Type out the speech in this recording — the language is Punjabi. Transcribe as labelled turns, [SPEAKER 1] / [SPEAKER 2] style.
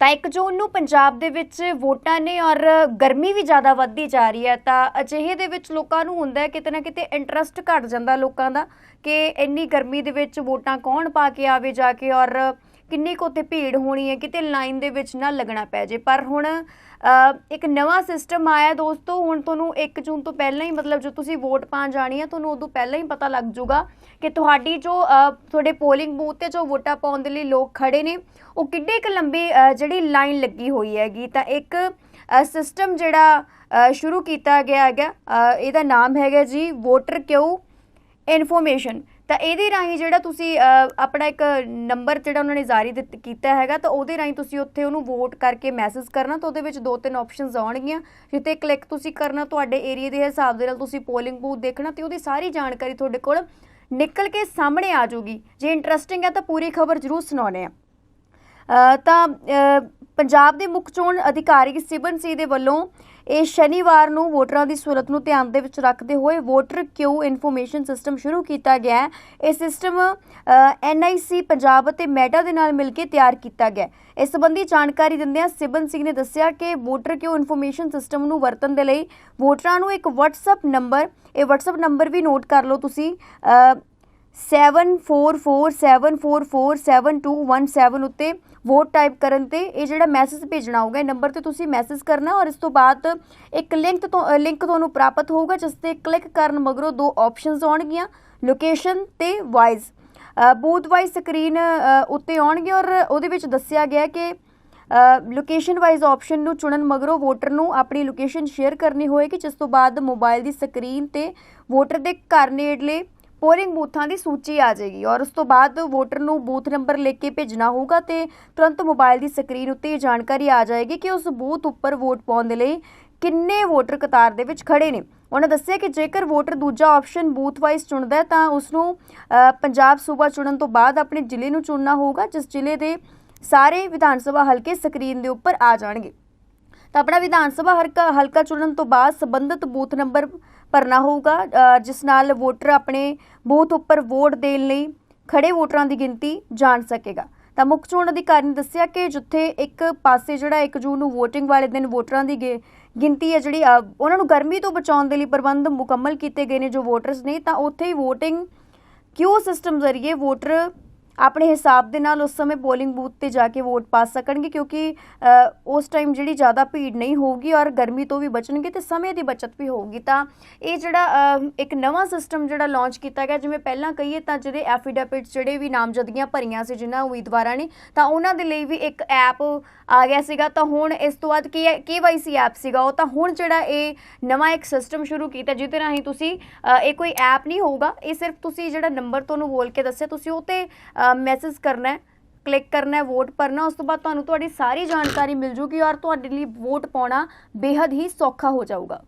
[SPEAKER 1] ਤਾਂ 1 ਜੂਨ ਨੂੰ ਪੰਜਾਬ ਦੇ ਵਿੱਚ ਵੋਟਾਂ ਨੇ ਔਰ ਗਰਮੀ ਵੀ ਜ਼ਿਆਦਾ ਵੱਧਦੀ ਜਾ ਰਹੀ ਹੈ, ਤਾਂ ਅਜਿਹੇ ਦੇ ਵਿੱਚ ਲੋਕਾਂ ਨੂੰ ਹੁੰਦਾ ਹੈ ਕਿਤੇ ਨਾ ਕਿਤੇ ਇੰਟਰਸਟ ਘਟ ਜਾਂਦਾ ਲੋਕਾਂ ਦਾ ਕਿ ਇੰਨੀ ਗਰਮੀ ਦੇ ਵਿੱਚ ਵੋਟਾਂ ਕੌਣ ਪਾ ਕੇ ਆਵੇ ਜਾ ਕੇ ਔਰ ਕਿੰਨੀ ਕੁ ਉੱਥੇ ਭੀੜ ਹੋਣੀ ਹੈ, ਕਿਤੇ ਲਾਈਨ ਦੇ ਵਿੱਚ ਨਾ ਲੱਗਣਾ ਪੈ ਜੇ। ਪਰ ਹੁਣ ਇੱਕ ਨਵਾਂ ਸਿਸਟਮ ਆਇਆ ਦੋਸਤੋ, ਹੁਣ ਤੁਹਾਨੂੰ 1 ਜੂਨ ਤੋਂ ਪਹਿਲਾਂ ਹੀ ਮਤਲਬ ਜੋ ਤੁਸੀਂ ਵੋਟ ਪਾਣ ਜਾਣੀ ਹੈ ਤੁਹਾਨੂੰ ਉਦੋਂ ਪਹਿਲਾਂ ਹੀ ਪਤਾ ਲੱਗ ਜਾਊਗਾ ਕਿ ਤੁਹਾਡੀ ਜੋ ਤੁਹਾਡੇ ਪੋਲਿੰਗ ਬੂਥ ਤੇ ਜੋ ਵੋਟਾਂ ਪਾਉਣ ਦੇ ਲਈ ਲੋਕ ਖੜੇ ਨੇ, ਉਹ ਕਿੱਡੇ ਕੁ ਲੰਬੀ ਜਿਹੜੀ ਲਾਈਨ ਲੱਗੀ ਹੋਈ ਹੈਗੀ। ਤਾਂ ਇੱਕ ਸਿਸਟਮ ਜਿਹੜਾ ਸ਼ੁਰੂ ਕੀਤਾ ਗਿਆ ਹੈਗਾ ਇਹਦਾ ਨਾਮ ਹੈਗਾ ਜੀ ਵੋਟਰ ਕਿਉ ਇਨਫੋਰਮੇਸ਼ਨ ਤਾਂ ਇਹਦੇ ਰਾਹੀਂ ਜਿਹੜਾ ਤੁਸੀਂ ਆਪਣਾ ਇੱਕ ਨੰਬਰ ਜਿਹੜਾ ਉਹਨਾਂ ਨੇ ਜਾਰੀ ਦਿੱਤ- ਕੀਤਾ ਹੈਗਾ, ਤਾਂ ਉਹਦੇ ਰਾਹੀਂ ਤੁਸੀਂ ਉੱਥੇ ਉਹਨੂੰ ਵੋਟ ਕਰਕੇ ਮੈਸੇਜ ਕਰਨਾ, ਤਾਂ ਉਹਦੇ ਵਿੱਚ ਦੋ ਤਿੰਨ ਆਪਸ਼ਨਸ ਆਉਣਗੀਆਂ। ਜਿੱਤੇ ਕਲਿੱਕ ਤੁਸੀਂ ਕਰਨਾ, ਤੁਹਾਡੇ ਏਰੀਆ ਦੇ ਹਿਸਾਬ ਦੇ ਨਾਲ ਤੁਸੀਂ ਪੋਲਿੰਗ ਬੂਥ ਦੇਖਣਾ, ਤੇ ਉਹਦੀ ਸਾਰੀ ਜਾਣਕਾਰੀ ਤੁਹਾਡੇ ਕੋਲ ਨਿਕਲ ਕੇ ਸਾਹਮਣੇ ਆ ਜਾਊਗੀ। ਜੇ ਇੰਟਰਸਟਿੰਗ ਹੈ ਤਾਂ ਪੂਰੀ ਖਬਰ ਜ਼ਰੂਰ ਸੁਣਾਉਣੇ ਆ ਤਾਂ ਪੰਜਾਬ ਦੇ ਮੁੱਖ ਚੋਣ ਅਧਿਕਾਰੀ ਸਿਬਨ ਸੀ ਦੇ ਵੱਲੋਂ ਇਹ ਸ਼ਨੀਵਾਰ ਨੂੰ ਵੋਟਰਾਂ ਦੀ ਸਹੂਲਤ ਨੂੰ ਧਿਆਨ ਦੇ ਵਿੱਚ ਰੱਖਦੇ ਹੋਏ ਵੋਟਰ ਕਿਊ ਇਨਫੋਰਮੇਸ਼ਨ ਸਿਸਟਮ ਸ਼ੁਰੂ ਕੀਤਾ ਗਿਆ ਹੈ। ਇਹ ਸਿਸਟਮ ਐਨਆਈਸੀ ਪੰਜਾਬ ਅਤੇ ਮੈਟਾ ਦੇ ਨਾਲ ਮਿਲ ਕੇ ਤਿਆਰ ਕੀਤਾ ਗਿਆ ਇਸ ਸੰਬੰਧੀ ਜਾਣਕਾਰੀ ਦਿੰਦਿਆਂ ਸਿਬਨ ਸਿੰਘ ਨੇ ਦੱਸਿਆ ਕਿ ਵੋਟਰ ਕਿਊ ਇਨਫੋਰਮੇਸ਼ਨ ਸਿਸਟਮ ਨੂੰ ਵਰਤਣ ਦੇ ਲਈ ਵੋਟਰਾਂ ਨੂੰ ਇੱਕ WhatsApp ਨੰਬਰ, ਇਹ WhatsApp ਨੰਬਰ ਵੀ ਨੋਟ ਕਰ ਲਓ ਤੁਸੀਂ ਅ, 7444744217 ਉੱਤੇ ਵੋਟ ਟਾਈਪ ਕਰਨ ਤੇ ਇਹ ਜਿਹੜਾ ਮੈਸੇਜ ਭੇਜਣਾ ਹੋਊਗਾ ਇਹ ਨੰਬਰ ਤੇ ਤੁਸੀਂ ਮੈਸੇਜ ਕਰਨਾ ਔਰ ਇਸ ਤੋਂ ਬਾਅਦ ਇੱਕ ਲਿੰਕ ਤੋਂ ਲਿੰਕ ਤੁਹਾਨੂੰ ਪ੍ਰਾਪਤ ਹੋਊਗਾ ਜਿਸ ਤੇ ਕਲਿੱਕ ਕਰਨ ਮਗਰੋਂ ਦੋ ਆਪਸ਼ਨਸ ਆਉਣਗੀਆਂ ਲੋਕੇਸ਼ਨ ਤੇ ਵਾਈਜ਼ ਬੂਥ ਵਾਈਜ਼ ਸਕਰੀਨ ਉੱਤੇ ਆਉਣਗੇ ਔਰ ਉਹਦੇ ਵਿੱਚ ਦੱਸਿਆ ਗਿਆ ਕਿ ਲੋਕੇਸ਼ਨ ਵਾਈਜ਼ ਆਪਸ਼ਨ ਨੂੰ ਚੁਣਨ ਮਗਰੋਂ ਵੋਟਰ ਨੂੰ ਆਪਣੀ ਲੋਕੇਸ਼ਨ ਸ਼ੇਅਰ ਕਰਨੀ ਹੋਏਗੀ ਜਿਸ ਤੋਂ ਬਾਅਦ ਮੋਬਾਈਲ ਦੀ ਸਕਰੀਨ ਤੇ ਵੋਟਰ ਦੇ ਘਰ ਨੇੜਲੇ ਪੋਲਿੰਗ ਬੂਥਾਂ ਦੀ ਸੂਚੀ ਆ ਜਾਏਗੀ ਔਰ ਉਸ ਤੋਂ ਬਾਅਦ ਵੋਟਰ ਨੂੰ ਬੂਥ ਨੰਬਰ ਲਿਖ ਕੇ ਭੇਜਣਾ ਹੋਊਗਾ ਤੇ ਤੁਰੰਤ ਮੋਬਾਈਲ ਦੀ ਸਕਰੀਨ ਉੱਤੇ ਇਹ ਜਾਣਕਾਰੀ ਆ ਜਾਏਗੀ ਕਿ ਉਸ ਬੂਥ ਉੱਪਰ ਵੋਟ ਪਾਉਣ ਦੇ ਲਈ ਕਿੰਨੇ ਵੋਟਰ ਕਤਾਰ ਦੇ ਵਿੱਚ ਖੜੇ ਨੇ। ਉਹਨਾਂ ਦੱਸਿਆ ਕਿ ਜੇਕਰ ਵੋਟਰ ਦੂਜਾ ਆਪਸ਼ਨ ਬੂਥ ਵਾਈਜ਼ ਚੁਣਦਾ ਹੈ ਤਾਂ ਉਸ ਨੂੰ ਪੰਜਾਬ ਸੂਬਾ ਚੁਣਨ ਤੋਂ ਬਾਅਦ ਆਪਣੇ ਜ਼ਿਲ੍ਹੇ ਨੂੰ ਚੁਣਨਾ ਹੋਊਗਾ, ਜਿਸ ਜ਼ਿਲ੍ਹੇ ਦੇ ਸਾਰੇ ਵਿਧਾਨ ਸਭਾ ਹਲਕੇ ਸਕਰੀਨ ਦੇ ਉੱਪਰ ਆ ਜਾਣਗੇ। ਤਾਂ ਆਪਣਾ ਵਿਧਾਨ ਸਭਾ ਹਲਕਾ ਹਲਕਾ ਚੁਣਨ ਤੋਂ ਬਾਅਦ ਸੰਬੰਧਿਤ ਬੂਥ ਨੰਬਰ ਭਰਨਾ ਹੋਊਗਾ। ਜਿਸ ਨਾਲ ਵੋਟਰ ਆਪਣੇ ਬੂਥ ਉੱਪਰ ਵੋਟ ਦੇਣ ਲਈ ਖੜੇ ਵੋਟਰਾਂ ਦੀ ਗਿਣਤੀ ਜਾਣ ਸਕੇਗਾ। ਤਾਂ ਮੁੱਖ ਚੋਣ ਅਧਿਕਾਰੀ ਨੇ ਦੱਸਿਆ ਕਿ ਜਿੱਥੇ ਇੱਕ ਪਾਸੇ ਜਿਹੜਾ 1 ਜੂਨ ਨੂੰ VOTING ਵਾਲੇ ਦਿਨ ਵੋਟਰਾਂ ਦੀ ਗਿ- ਗਿਣਤੀ ਹੈ ਜਿਹੜੀ ਉਹਨਾਂ ਨੂੰ ਗਰਮੀ ਤੋਂ ਬਚਾਉਣ ਦੇ ਲਈ ਪ੍ਰਬੰਧ ਮੁਕੰਮਲ ਕੀਤੇ ਗਏ ਨੇ ਜੋ ਵੋਟਰਸ ਨੇ, ਤਾਂ ਉੱਥੇ ਹੀ VOTING ਕਿਊ ਸਿਸਟਮ ਜ਼ਰੀਏ ਵੋਟਰ ਆਪਣੇ ਹਿਸਾਬ ਦੇ ਨਾਲ ਉਸ ਸਮੇਂ ਪੋਲਿੰਗ ਬੂਥ ਤੇ ਜਾ ਕੇ ਵੋਟ ਪਾ ਸਕਣਗੇ ਕਿਉਂਕਿ ਉਸ ਟਾਈਮ ਜਿਹੜੀ ਜ਼ਿਆਦਾ ਭੀੜ ਨਹੀਂ ਹੋਊਗੀ ਔਰ ਗਰਮੀ ਤੋਂ ਵੀ ਬਚਣਗੇ ਤੇ ਸਮੇਂ ਦੀ ਬਚਤ ਵੀ ਹੋਊਗੀ। ਤਾਂ ਇਹ ਜਿਹੜਾ ਇੱਕ ਨਵਾਂ ਸਿਸਟਮ ਜਿਹੜਾ ਲਾਂਚ ਕੀਤਾ ਗਿਆ, ਜਿਵੇਂ ਪਹਿਲਾਂ ਕਹੀਏ ਤਾਂ ਜਿਹੜੇ ਐਫੀਡੈਵਿਟਸ ਜਿਹੜੇ ਵੀ ਨਾਮਜ਼ਦਗੀਆਂ ਭਰੀਆਂ ਸੀ ਜਿਨ੍ਹਾਂ ਉਮੀਦਵਾਰਾਂ ਨੇ, ਤਾਂ ਉਹਨਾਂ ਦੇ ਲਈ ਵੀ ਇੱਕ ਐਪ ਆ ਗਿਆ ਸੀਗਾ। ਤਾਂ ਹੁਣ ਇਸ ਤੋਂ ਬਾਅਦ ਕੀ ਕੇਵਾਈਸੀ ਐਪ ਸੀਗਾ ਉਹ। ਤਾਂ ਹੁਣ ਜਿਹੜਾ ਇਹ ਨਵਾਂ ਇੱਕ ਸਿਸਟਮ ਸ਼ੁਰੂ ਕੀਤਾ, ਜਿਹਦੇ ਰਾਹੀਂ ਤੁਸੀਂ ਇਹ ਕੋਈ ਐਪ ਨਹੀਂ ਹੋਊਗਾ। ਇਹ ਸਿਰਫ ਤੁਸੀਂ ਜਿਹੜਾ ਨੰਬਰ ਤੁਹਾਨੂੰ ਬੋਲ ਕੇ ਦੱਸਿਆ, ਤੁਸੀਂ ਉਹ ਤੇ ਮੈਸੇਜ ਕਰਨਾ ਹੈ ਕਲਿੱਕ ਕਰਨਾ ਹੈ ਵੋਟ ਭਰਨਾ ਉਸ ਤੋਂ ਬਾਅਦ ਤੁਹਾਨੂੰ ਤੁਹਾਡੀ ਸਾਰੀ ਜਾਣਕਾਰੀ ਮਿਲ ਜੂਗੀ ਔਰ ਤੁਹਾਡੇ ਲਈ ਵੋਟ ਪਾਉਣਾ ਬੇहद ਹੀ ਸੌਖਾ ਹੋ ਜਾਊਗਾ।